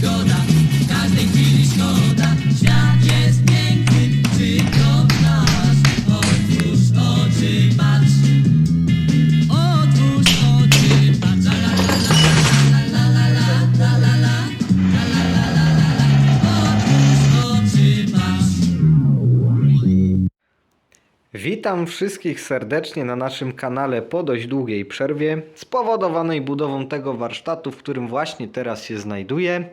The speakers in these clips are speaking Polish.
Portugal Witam wszystkich serdecznie na naszym kanale po dość długiej przerwie, spowodowanej budową tego warsztatu, w którym właśnie teraz się znajduję.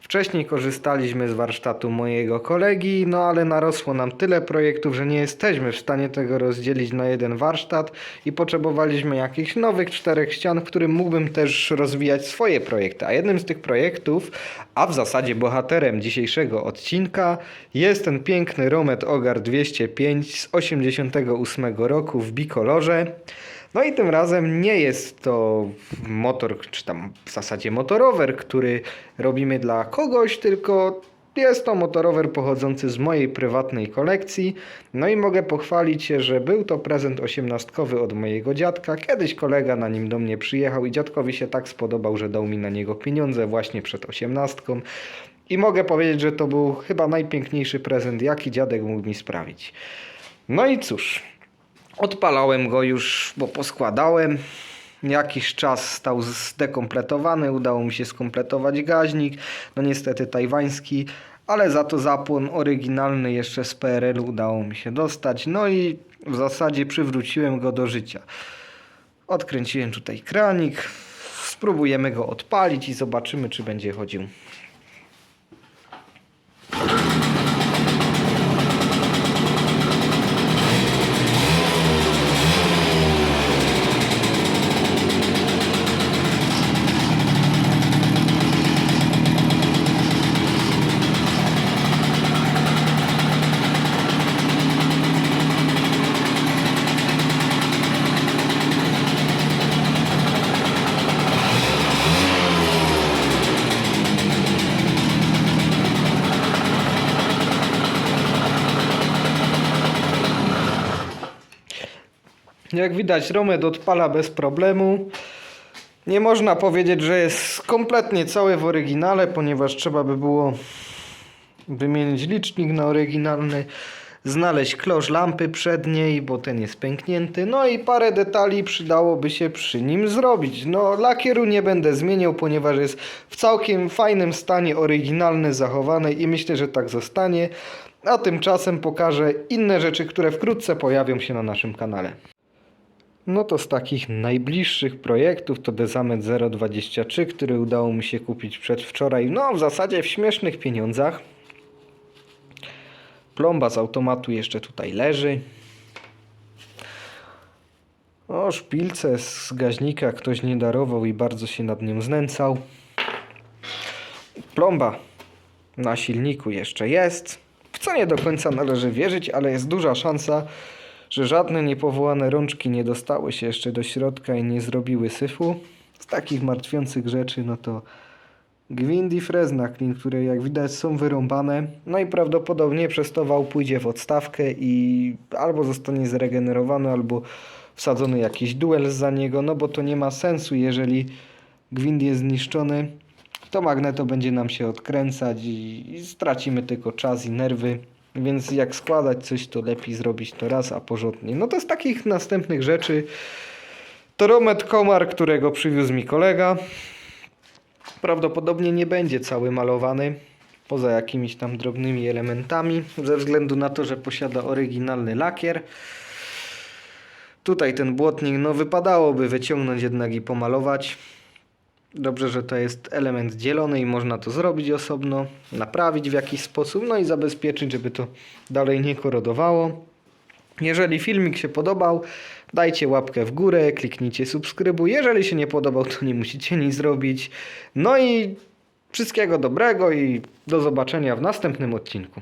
Wcześniej korzystaliśmy z warsztatu mojego kolegi, no ale narosło nam tyle projektów, że nie jesteśmy w stanie tego rozdzielić na jeden warsztat i potrzebowaliśmy jakichś nowych czterech ścian, w którym mógłbym też rozwijać swoje projekty. A jednym z tych projektów, a w zasadzie bohaterem dzisiejszego odcinka, jest ten piękny Romet Ogar 205 z 88 roku w bikolorze. No i tym razem nie jest to motor, czy tam w zasadzie motorower, który robimy dla kogoś, tylko jest to motorower pochodzący z mojej prywatnej kolekcji. No i mogę pochwalić się, że był to prezent osiemnastkowy od mojego dziadka. Kiedyś kolega na nim do mnie przyjechał i dziadkowi się tak spodobał, że dał mi na niego pieniądze właśnie przed osiemnastką. I mogę powiedzieć, że to był chyba najpiękniejszy prezent, jaki dziadek mógł mi sprawić. No i cóż, Odpalałem go już, bo poskładałem. Jakiś czas stał zdekompletowany, udało mi się skompletować gaźnik. No niestety tajwański, ale za to zapłon oryginalny jeszcze z PRL udało mi się dostać. No i w zasadzie przywróciłem go do życia. Odkręciłem tutaj kranik. Spróbujemy go odpalić i zobaczymy, czy będzie chodził. Jak widać, Romet odpala bez problemu. Nie można powiedzieć, że jest kompletnie cały w oryginale, ponieważ trzeba by było wymienić licznik na oryginalny, znaleźć klosz lampy przedniej, bo ten jest pęknięty, no i parę detali przydałoby się przy nim zrobić. No lakieru nie będę zmieniał, ponieważ jest w całkiem fajnym stanie, oryginalny, zachowany i myślę, że tak zostanie. A tymczasem pokażę inne rzeczy, które wkrótce pojawią się na naszym kanale. No to z takich najbliższych projektów to Dezamet 023, który udało mi się kupić przedwczoraj, no w zasadzie w śmiesznych pieniądzach. Plomba z automatu jeszcze tutaj leży. O, szpilce z gaźnika ktoś nie darował i bardzo się nad nią znęcał. Plomba na silniku jeszcze jest. W co nie do końca należy wierzyć, ale jest duża szansa, że żadne niepowołane rączki nie dostały się jeszcze do środka i nie zrobiły syfu. Z takich martwiących rzeczy, no to gwint i freznaklin, które jak widać są wyrąbane. No i prawdopodobnie przez to wał pójdzie w odstawkę i albo zostanie zregenerowany, albo wsadzony jakiś duel za niego, no bo to nie ma sensu, jeżeli gwint jest zniszczony, to magneto będzie nam się odkręcać i, i stracimy tylko czas i nerwy. Więc jak składać coś, to lepiej zrobić to raz, a porządnie. No to z takich następnych rzeczy to Romet Komar, którego przywiózł mi kolega. Prawdopodobnie nie będzie cały malowany, poza jakimiś tam drobnymi elementami, ze względu na to, że posiada oryginalny lakier. Tutaj ten błotnik, no wypadałoby wyciągnąć jednak i pomalować. Dobrze, że to jest element dzielony i można to zrobić osobno, naprawić w jakiś sposób, no i zabezpieczyć, żeby to dalej nie korodowało. Jeżeli filmik się podobał, dajcie łapkę w górę, kliknijcie subskrybuj. Jeżeli się nie podobał, to nie musicie nic zrobić. No i wszystkiego dobrego i do zobaczenia w następnym odcinku.